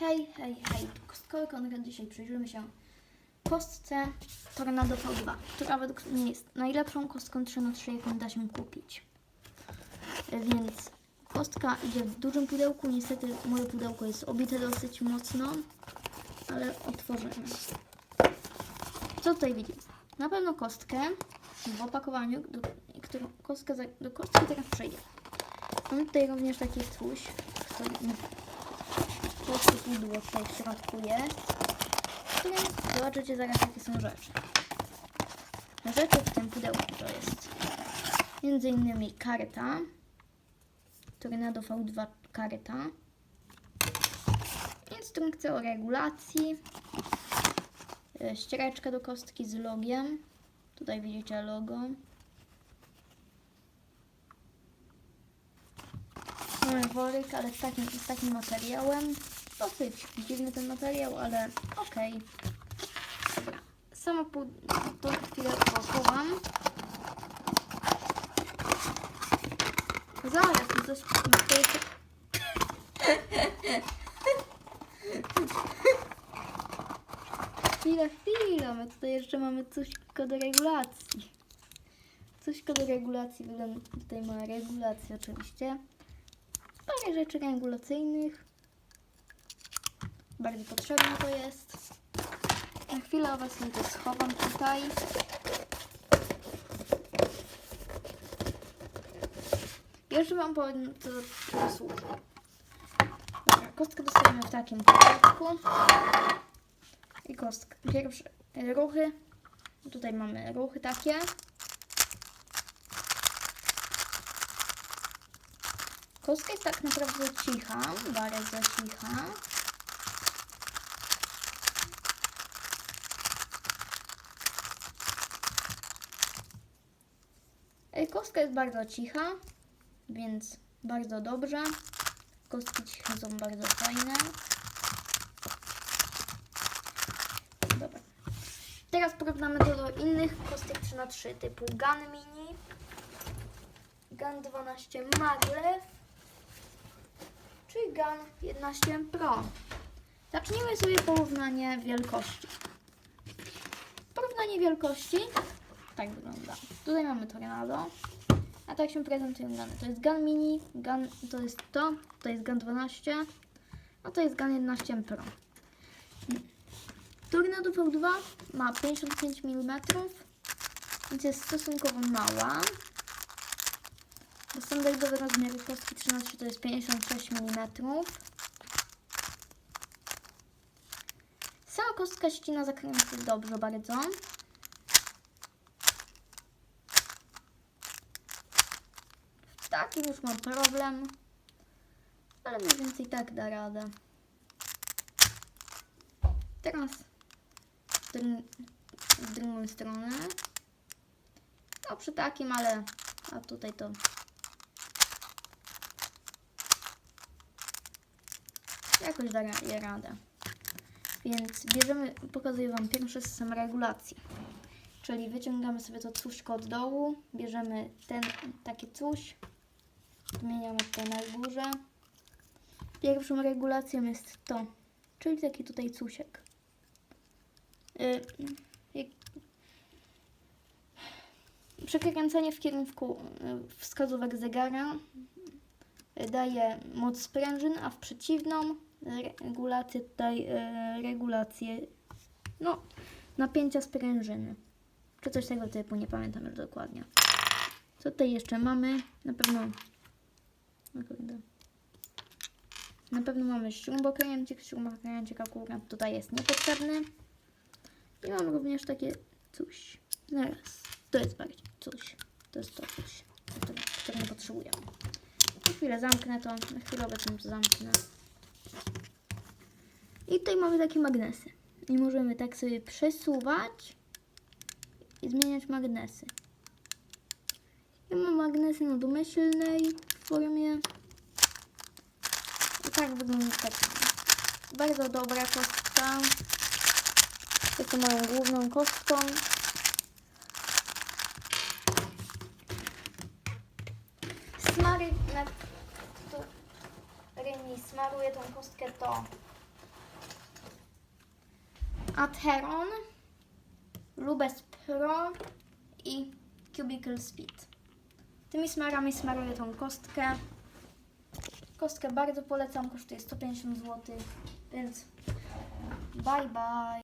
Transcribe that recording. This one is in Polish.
Hej, hej, hej, Kostkowy Konrad. Dzisiaj przyjrzymy się kostce Tornado V2, która według mnie jest najlepszą kostką 3 na 3 jaką da się kupić. E, Więc kostka idzie w dużym pudełku. Niestety moje pudełko jest obite dosyć mocno, ale otworzymy. Co tutaj widzimy? Na pewno kostkę w opakowaniu, do, którą kostkę, do kostki teraz przejdzie. Mamy tutaj również taki coś, który polskie pudło tutaj w środku jest. W którym zobaczycie zaraz jakie są rzeczy. Rzeczy w tym pudełku to jest między innymi karta, Tornado V2 karta, instrukcja o regulacji, e, ściereczka do kostki z logiem. Tutaj widzicie logo. Mamy worek, ale z takim, z takim materiałem. Dosyć dziwny ten materiał, ale okej. Dobra. Sama pu- to chwilę pochowam. Zaraz, no coś to jeszcze... Chwila, chwila, my tutaj jeszcze mamy coś do regulacji. Coś do regulacji, tutaj ma regulację oczywiście. Parę rzeczy regulacyjnych. Bardzo potrzebne to jest. Na chwilę obecną to schowam tutaj. Jeszcze Wam powiem, co to służy. Dobra, kostkę dostajemy w takim pudełku. I kostka. Pierwsze ruchy. Tutaj mamy ruchy takie. Kostka jest tak naprawdę cicha, bardzo cicha. Kostka jest bardzo cicha, więc bardzo dobrze. Kostki ciche są bardzo fajne. Dobra. Teraz porównamy to do innych kostek 3 na 3 typu Gun Mini, Gun 12 Maglev czy Gun 11 Pro. Zacznijmy sobie porównanie wielkości. Porównanie wielkości tak wygląda. Tutaj mamy Tornado, a tak się prezentują guny. To jest Gun Mini, gun, to jest to, to jest Gun 12, a to jest Gun 11 Pro. Tornado V2 ma 55 mm, więc jest stosunkowo mała. Bo standardowe rozmiary kostki 13 to jest 56 mm. Sama kostka ścina zakręty dobrze bardzo. W takim już mam problem, ale mniej więcej tak da radę. Teraz w, dru- w drugą stronę. No przy takim, ale a tutaj to jakoś da ra- je radę. Więc bierzemy, pokazuję Wam pierwszy system regulacji. Czyli wyciągamy sobie to cuszko od dołu, bierzemy ten, takie coś, zmieniamy tutaj na górze. Pierwszą regulacją jest to, czyli taki tutaj cusiek. Y, jak- Przekręcenie w kierunku y, wskazówek zegara daje moc sprężyn, a w przeciwną regulację tutaj y, regulację no, napięcia sprężyny. Czy coś tego typu, nie pamiętam już dokładnie. Co tutaj jeszcze mamy? Na pewno. Na pewno mamy śrubokręcik. Śrubokręcik akurat tutaj jest niepotrzebny. I mam również takie coś. Zaraz. To jest bardziej coś. To jest to coś, które, potrzebujemy. Na chwilę zamknę to. Na chwilę obecną to zamknę. I tutaj mamy takie magnesy. I możemy tak sobie przesuwać i zmieniać magnesy. Ja mam magnesy na domyślnej formie. I tak wygląda. Bardzo dobra kostka. To moją główną kostką. smaruję tą kostkę do Atheron, Lubes Pro i Cubicle Speed. Tymi smarami smaruję tą kostkę. Kostkę bardzo polecam, kosztuje 150 zł, więc bye bye.